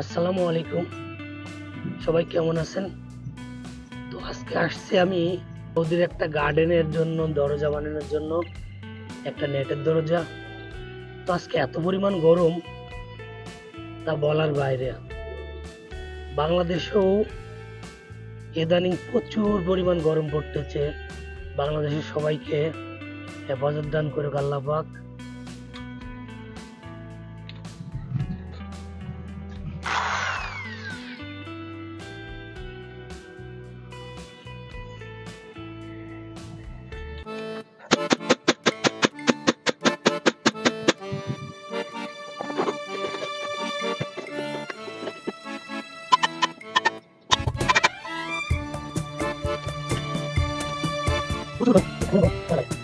আসসালামু আলাইকুম। সবাই কেমন আছেন? তো আজকে আসছি আমি ওদের একটা গার্ডেনের জন্য, দরজা বানানোর জন্য, একটা নেটের দরজা। তো আজকে এত পরিমাণ গরম, তা বলার বাইরে। বাংলাদেশেও ইদানিং প্রচুর পরিমাণ গরম পড়তেছে। বাংলাদেশের সবাইকে হেফাজত দান করে আল্লাহ পাক। 不出手我出手再来个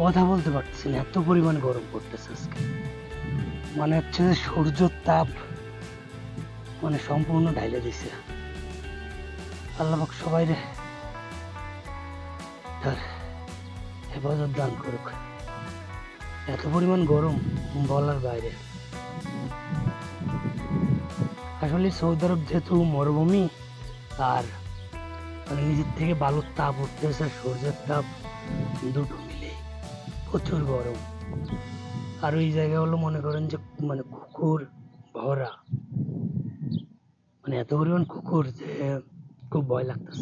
কথা বলতে পারতেছি না, এত পরিমাণ গরম পড়তেছে আজকে। মানে হচ্ছে যে সূর্যর তাপ মানে সম্পূর্ণ ঢাইলে দিছে। আল্লাহ সবাই রে তার হেফাজত দান করুক। এত পরিমাণ গরম বলার বাইরে। আসলে সৌদি আরব যেহেতু মরুভূমি, আর মানে নিজের থেকে বালুর তাপ উঠতেছে, সূর্যের তাপ দুটো। প্রচুর গরম আর ওই জায়গা হলো মনে করেন যে মানে কুকুর ভরা। মানে এত পরিমাণ কুকুর যে খুব ভয় লাগতেছে।